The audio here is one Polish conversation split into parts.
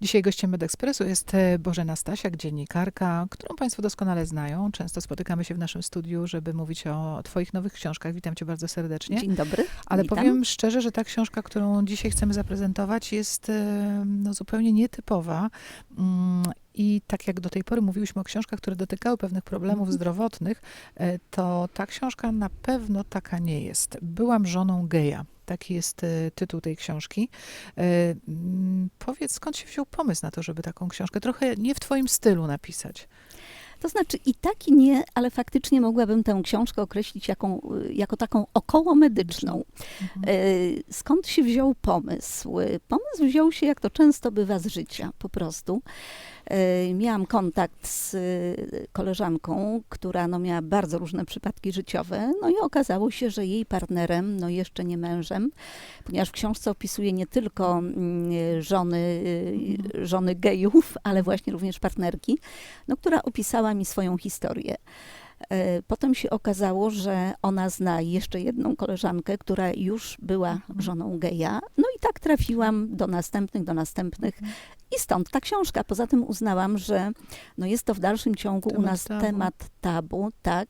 Dzisiaj gościem Medekspresu jest e, Bożena Stasiak, dziennikarka, którą Państwo doskonale znają. Często spotykamy się w naszym studiu, żeby mówić o Twoich nowych książkach. Witam Cię bardzo serdecznie. Dzień dobry. Ale witam. powiem szczerze, że ta książka, którą dzisiaj chcemy zaprezentować, jest e, no, zupełnie nietypowa. I tak jak do tej pory mówiłyśmy o książkach, które dotykały pewnych problemów Mhm. zdrowotnych, e, to ta książka na pewno taka nie jest. Byłam żoną geja. Taki jest e, tytuł tej książki. E, mm, Powiedz, skąd się wziął pomysł na to, żeby taką książkę trochę nie w Twoim stylu napisać? To znaczy i tak i nie, ale faktycznie mogłabym tę książkę określić jaką, jako taką okołomedyczną. Mhm. Skąd się wziął pomysł? Pomysł wziął się, jak to często bywa, z życia, po prostu. E, Miałam kontakt z e, koleżanką, która no, miała bardzo różne przypadki życiowe, no i okazało się, że jej partnerem, no jeszcze nie mężem, ponieważ w książce opisuje nie tylko mm, żony, e, żony gejów, ale właśnie również partnerki, no, która opisała mi swoją historię. Potem się okazało, że ona zna jeszcze jedną koleżankę, która już była Mhm. żoną geja. No tak trafiłam do następnych, do następnych. I stąd ta książka. Poza tym uznałam, że no jest to w dalszym ciągu u Temat nas tabu. temat tabu, tak.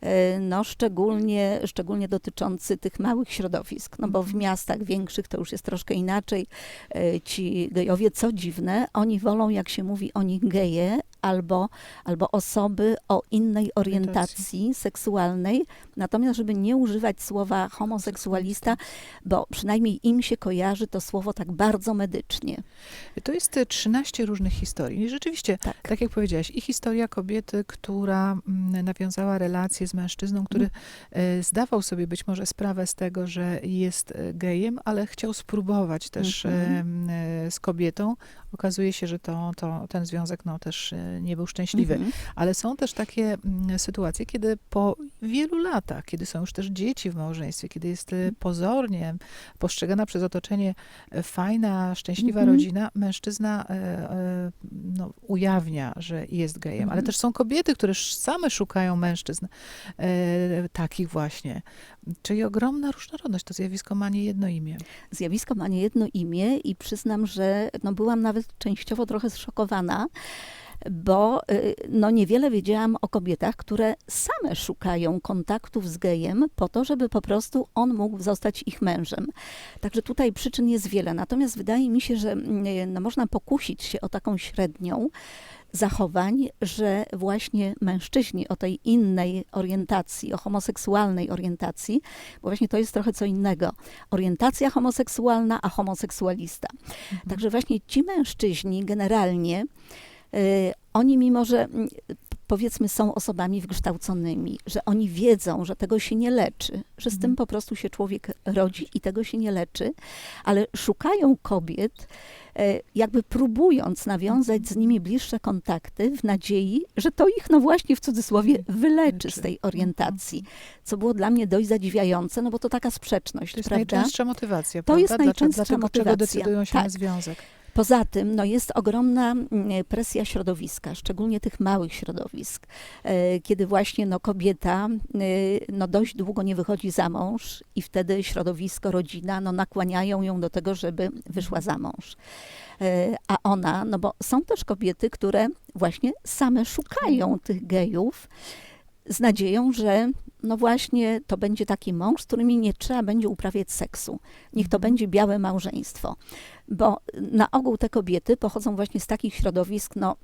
E, No szczególnie, szczególnie dotyczący tych małych środowisk, no bo w Mhm. miastach większych to już jest troszkę inaczej. E, Ci gejowie, co dziwne, oni wolą, jak się mówi o nich geje, albo, albo osoby o innej orientacji seksualnej, natomiast żeby nie używać słowa homoseksualista, bo przynajmniej im się kojarzy to słowo tak bardzo medycznie. To jest e, 13 różnych historii. I rzeczywiście, Tak. tak jak powiedziałaś, i historia kobiety, która mm, nawiązała relacje z mężczyzną, który e, zdawał sobie być może sprawę z tego, że jest e, gejem, ale chciał spróbować też em, e, z kobietą. Okazuje się, że to, to, ten związek no, też nie był szczęśliwy. Mhm. Ale są też takie mm, sytuacje, kiedy po wielu latach, kiedy są już też dzieci w małżeństwie, kiedy jest Mhm. e, pozornie postrzegana przez otoczenie e, fajna, szczęśliwa Mhm. rodzina, mężczyzna e, no, ujawnia, że jest gejem. Ale Mhm. też są kobiety, które same szukają mężczyzn takich właśnie. Czyli ogromna różnorodność. To zjawisko ma nie jedno imię. Zjawisko ma nie jedno imię i przyznam, że no byłam nawet częściowo trochę zszokowana, bo y, no niewiele wiedziałam o kobietach, które same szukają kontaktów z gejem po to, żeby po prostu on mógł zostać ich mężem. Także tutaj przyczyn jest wiele. Natomiast wydaje mi się, że mm, no, można pokusić się o taką średnią zachowań, że właśnie mężczyźni o tej innej orientacji, o homoseksualnej orientacji, bo właśnie to jest trochę co innego. Orientacja homoseksualna, a homoseksualista. Także właśnie ci mężczyźni generalnie, oni mimo, że mm, powiedzmy są osobami wykształconymi, że oni wiedzą, że tego się nie leczy, że z Mhm. tym po prostu się człowiek rodzi i tego się nie leczy, ale szukają kobiet, e, jakby próbując nawiązać z nimi bliższe kontakty w nadziei, że to ich, no właśnie w cudzysłowie, wyleczy z tej orientacji, co było dla mnie dość zadziwiające, no bo to taka sprzeczność, To jest prawda? najczęststsza motywacja. To prawda? jest Dlaczego- najczęstsza dlaczego, Czego motywacja. decydują się na Tak. związek? Poza tym no, jest ogromna mm, presja środowiska, szczególnie tych małych środowisk, e, kiedy właśnie no, kobieta e, no, dość długo nie wychodzi za mąż i wtedy środowisko, rodzina no, nakłaniają ją do tego, żeby wyszła za mąż. E, A ona, no bo są też kobiety, które właśnie same szukają tych gejów z nadzieją, że no właśnie to będzie taki mąż, z którymi nie trzeba będzie uprawiać seksu. Niech to Mhm. będzie białe małżeństwo. Bo na ogół te kobiety pochodzą właśnie z takich środowisk, no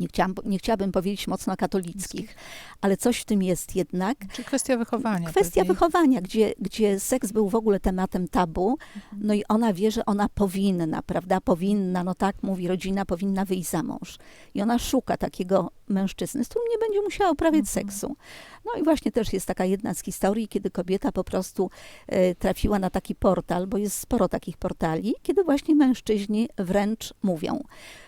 nie, chciałam, nie chciałabym powiedzieć mocno katolickich, ale coś w tym jest jednak. Czy kwestia wychowania? Kwestia pewnie. wychowania, gdzie, gdzie seks był w ogóle tematem tabu, Mhm. no i ona wie, że ona powinna, prawda? Powinna, no tak mówi rodzina, powinna wyjść za mąż. I ona szuka takiego mężczyzny, z którym nie będzie musiała uprawiać Mhm. seksu. No i właśnie też jest taka jedna z historii, kiedy kobieta po prostu e, trafiła na taki portal, bo jest sporo takich portali, kiedy właśnie mężczyźni wręcz mówią: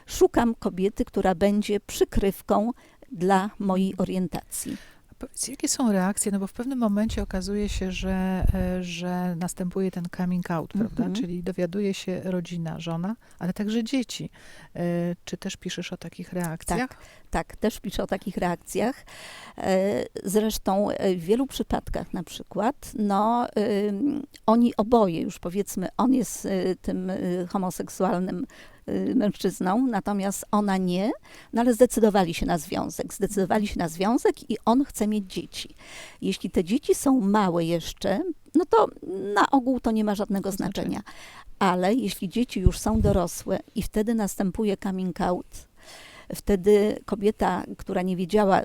Szukam kobiety, która będzie przykrywką dla mojej orientacji. Powiedz, jakie są reakcje? No bo w pewnym momencie okazuje się, że, e, że następuje ten coming out, prawda? Mhm. Czyli dowiaduje się rodzina, żona, ale także dzieci. E, Czy też piszesz o takich reakcjach? Tak, też piszę o takich reakcjach. E, Zresztą w wielu przypadkach na przykład, no oni oboje już powiedzmy, on jest tym homoseksualnym mężczyzną, natomiast ona nie, no ale zdecydowali się na związek. Zdecydowali się na związek i on chce mieć dzieci. Jeśli te dzieci są małe jeszcze, no to na ogół to nie ma żadnego znaczenia. Ale jeśli dzieci już są dorosłe i wtedy następuje coming out, wtedy kobieta, która nie wiedziała,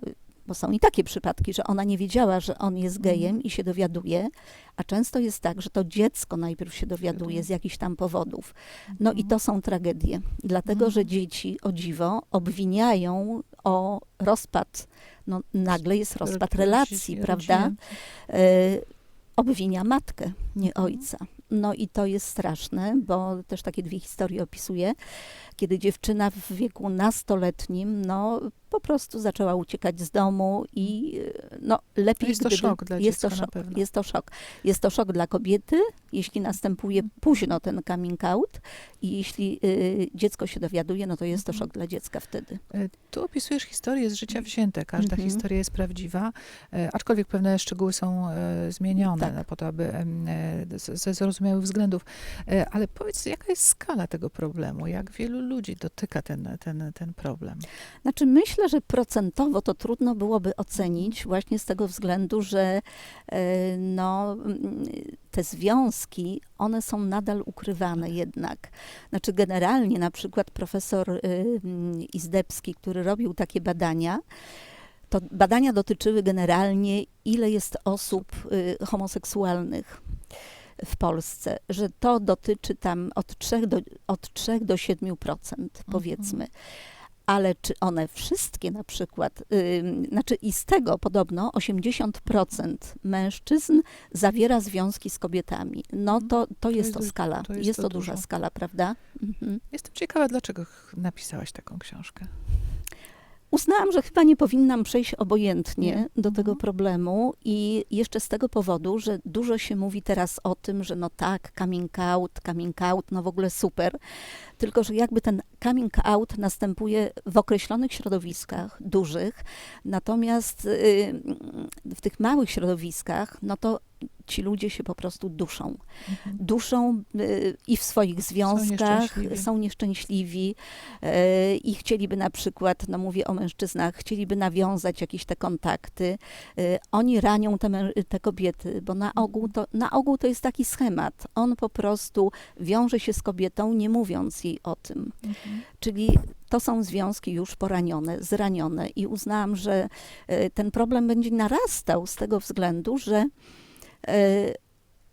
bo są i takie przypadki, że ona nie wiedziała, że on jest Mhm. gejem i się dowiaduje, a często jest tak, że to dziecko najpierw się dowiaduje z jakichś tam powodów. No i Mhm. to są tragedie, dlatego że dzieci, o dziwo, obwiniają o rozpad. No, nagle jest rozpad relacji, prawda? e, obwinia matkę, nie Mhm. ojca. No i to jest straszne, bo też takie dwie historie opisuję, kiedy dziewczyna w wieku nastoletnim, no po prostu zaczęła uciekać z domu i e, no lepiej jest to gdyby, szok dla jest to dziecka na szok. Jest to szok. Jest to szok dla kobiety, jeśli następuje późno ten coming out i jeśli y, dziecko się dowiaduje, no to jest to Mhm. szok dla dziecka wtedy. E, Tu opisujesz historie z życia wzięte. Każda Mhm. historia jest prawdziwa, aczkolwiek pewne szczegóły są zmienione Tak. po to, aby ze zrozumiałych względów. Ale powiedz, jaka jest skala tego problemu? Jak wielu ludzi dotyka ten, ten, ten problem? Znaczy, myślę, że procentowo to trudno byłoby ocenić, właśnie z tego względu, że e, no, te związki, one są nadal ukrywane jednak. Znaczy, generalnie na przykład profesor y, mm, Izdebski, który robił takie badania, to badania dotyczyły generalnie, ile jest osób y, homoseksualnych w Polsce, że to dotyczy tam od 3 do, od 3 do 7%, powiedzmy. Ale czy one wszystkie na przykład, ym, znaczy i z tego podobno 80% mężczyzn zawiera związki z kobietami. No to, to, jest jest to skala, to jest, jest to to duża dużo. skala, prawda? Mhm. Jestem ciekawa, dlaczego napisałaś taką książkę. Uznałam, że chyba nie powinnam przejść obojętnie Nie. do tego Mhm. problemu i jeszcze z tego powodu, że dużo się mówi teraz o tym, że no tak, coming out, coming out, no w ogóle super, tylko że jakby ten coming out następuje w określonych środowiskach dużych, natomiast y, w tych małych środowiskach, no to ci ludzie się po prostu duszą Mhm. duszą y, i w swoich związkach, nieszczęśliwi. są nieszczęśliwi y, i chcieliby na przykład, no mówię o mężczyznach, chcieliby nawiązać jakieś te kontakty. Y, Oni ranią te, te kobiety, bo na ogół, to, na ogół to jest taki schemat. On po prostu wiąże się z kobietą, nie mówiąc jej o tym. Mhm. Czyli to są związki już poranione, zranione i uznałam, że ten problem będzie narastał z tego względu, że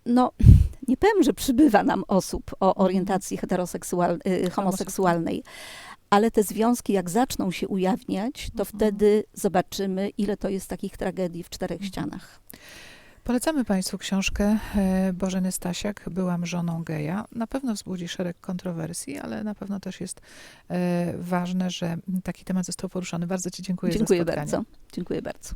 no, nie powiem, że przybywa nam osób o orientacji heteroseksualnej, homoseksualnej, ale te związki jak zaczną się ujawniać, to Mhm. wtedy zobaczymy, ile to jest takich tragedii w czterech Mhm. ścianach. Polecamy Państwu książkę e, Bożeny Stasiak, Byłam żoną geja. Na pewno wzbudzi szereg kontrowersji, ale na pewno też jest e, ważne, że taki temat został poruszony. Bardzo Ci dziękuję, Dziękuję za spotkanie. bardzo. Dziękuję bardzo.